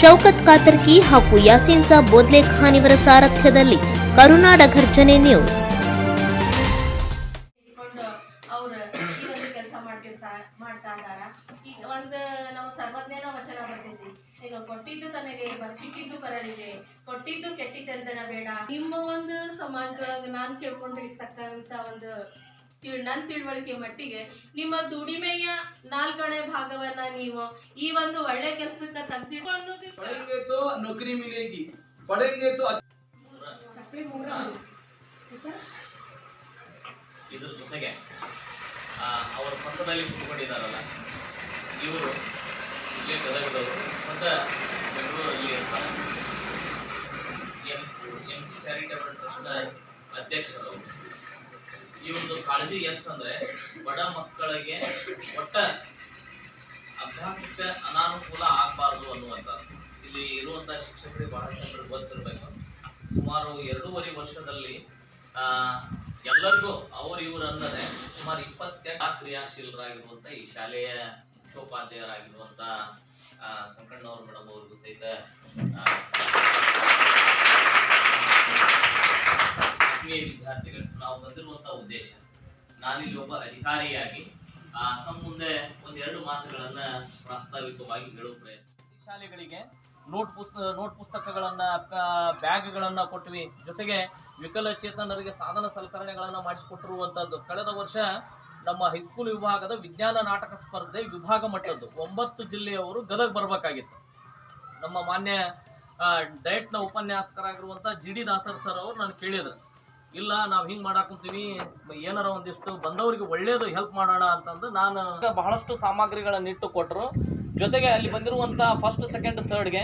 ಶೌಕತ್ ಕಾತರ್ಕಿ ಹಾಗೂ ಯಾಸೀನ್ ಸಾಬ್ ಬೋದ್ಲೆ ಖಾನ್ ಇವರ ಸಾರಥ್ಯದಲ್ಲಿ ಕರುನಾಡ ಘರ್ಜನೆ ನ್ಯೂಸ್. ಒಂದು ನಾವು ವಚನ ಈಗ ಕೊಟ್ಟಿದ್ದು ತನಗೆ ಬಚ್ಚಿಟ್ಟಿದ್ದು ಪರರಿಗೆ ಕೊಟ್ಟಿದ್ದು ಕೆಟ್ಟಿದ್ದೆಂದನ ಬೇಡ. ನಿಮ್ಮ ಒಂದು ಸಮಾಜದೊಳಗೆ ನಾನು ಕೇಳ್ಕೊಂಡಿರ್ತಕ್ಕಂಥ ಒಂದು ನನ್ನ ತಿಳುವಳಿಕೆ ಮಟ್ಟಿಗೆ ನಿಮ್ಮ ದುಡಿಮೆಯ ನಾಲ್ಕನೇ ಭಾಗವನ್ನ ನೀವು ಈ ಒಂದು ಒಳ್ಳೆ ಕೆಲಸಕ್ಕೆ ತೆಗೆದಿಟ್ಟು ಅನ್ನೋದು ಇದ್ರ ಜೊತೆಗೆ ಅವರ ಪಕ್ಕದಲ್ಲಿ ಕುತ್ಕೊಂಡಿದ್ದಾರಲ್ಲ ಇವರು ಇಲ್ಲೇ ಗದಗದವರು ಮತ್ತು ಬೆಂಗಳೂರಲ್ಲಿ ಇರ್ತಾರೆ. ಎಂ ಎಂ ಸಿ ಚಾರಿಟೇಬಲ್ ಟ್ರಸ್ಟ್ನ ಅಧ್ಯಕ್ಷರು. ಇವ್ರದ್ದು ಕಾಳಜಿ ಎಷ್ಟಂದ್ರೆ ಬಡ ಮಕ್ಕಳಿಗೆ ಒಟ್ಟ ಅಭ್ಯಾಸಕ್ಕೆ ಅನಾನುಕೂಲ ಆಗಬಾರ್ದು ಅನ್ನುವಂಥದ್ದು. ಇಲ್ಲಿ ಇರುವಂಥ ಶಿಕ್ಷಕರಿಗೆ ಬಹಳ ಜನರು ಗೊತ್ತಿರಬೇಕು. ಸುಮಾರು ಎರಡೂವರೆ ವರ್ಷದಲ್ಲಿ ಎಲ್ಲರಿಗೂ ಅವ್ರು ಅನ್ನದೆ ಸುಮಾರು ಇಪ್ಪತ್ತೆಂಟು ಕ್ರಿಯಾಶೀಲರಾಗಿರುವಂಥ ಈ ಶಾಲೆಯ ಮುಖ್ಯೋಪಾಧ್ಯಾಯರಾಗಿರುವಂಥ ಸಂಕಣ್ಣವ್ರ ಮೇಡಮ್ ಅವ್ರಿಗೂ ಸಹಿತ ಆತ್ಮೀಯ ವಿದ್ಯಾರ್ಥಿಗಳು ನಾವು ಬಂದಿರುವಂತಹ ಉದ್ದೇಶ. ನಾನಿಲ್ಲಿ ಒಬ್ಬ ಅಧಿಕಾರಿಯಾಗಿ ತಮ್ಮ ಮುಂದೆ ಒಂದೆರಡು ಮಾತುಗಳನ್ನ ಪ್ರಾಸ್ತಾವಿಕವಾಗಿ ಹೇಳುವ ಪ್ರಯತ್ನ. ಶಾಲೆಗಳಿಗೆ ನೋಟ್ ಪುಸ್ತ ನೋಟ್ ಪುಸ್ತಕಗಳನ್ನ ಬ್ಯಾಗ್ಗಳನ್ನ ಕೊಟ್ವಿ. ಜೊತೆಗೆ ವಿಕಲಚೇತನರಿಗೆ ಸಾಧನ ಸಲಕರಣೆಗಳನ್ನ ಮಾಡಿಸಿಕೊಟ್ಟಿರುವಂತಹದ್ದು. ಕಳೆದ ವರ್ಷ ನಮ್ಮ ಹೈಸ್ಕೂಲ್ ವಿಭಾಗದ ವಿಜ್ಞಾನ ನಾಟಕ ಸ್ಪರ್ಧೆ ವಿಭಾಗ ಮಟ್ಟದ್ದು. ಒಂಬತ್ತು ಜಿಲ್ಲೆಯವರು ಗದಗ ಬರಬೇಕಾಗಿತ್ತು. ನಮ್ಮ ಮಾನ್ಯ ಡಯಟ್ನ ಉಪನ್ಯಾಸಕರಾಗಿರುವಂಥ ಜಿ ಡಿ ದಾಸರ್ ಸರ್ ಅವರು ನಾನು ಕೇಳಿದ್ರು. ಇಲ್ಲ, ನಾವು ಹಿಂಗೆ ಮಾಡಾಕುಂತೀವಿ ಏನಾರ ಒಂದಿಷ್ಟು ಬಂದವರಿಗೆ ಒಳ್ಳೇದು ಹೆಲ್ಪ್ ಮಾಡೋಣ ಅಂತಂದು ನಾನು ಬಹಳಷ್ಟು ಸಾಮಗ್ರಿಗಳನ್ನ ಇಟ್ಟು ಕೊಟ್ಟರು ಜೊತೆಗೆ ಅಲ್ಲಿ ಬಂದಿರುವಂಥ ಫಸ್ಟ್ ಸೆಕೆಂಡ್ ಥರ್ಡ್ಗೆ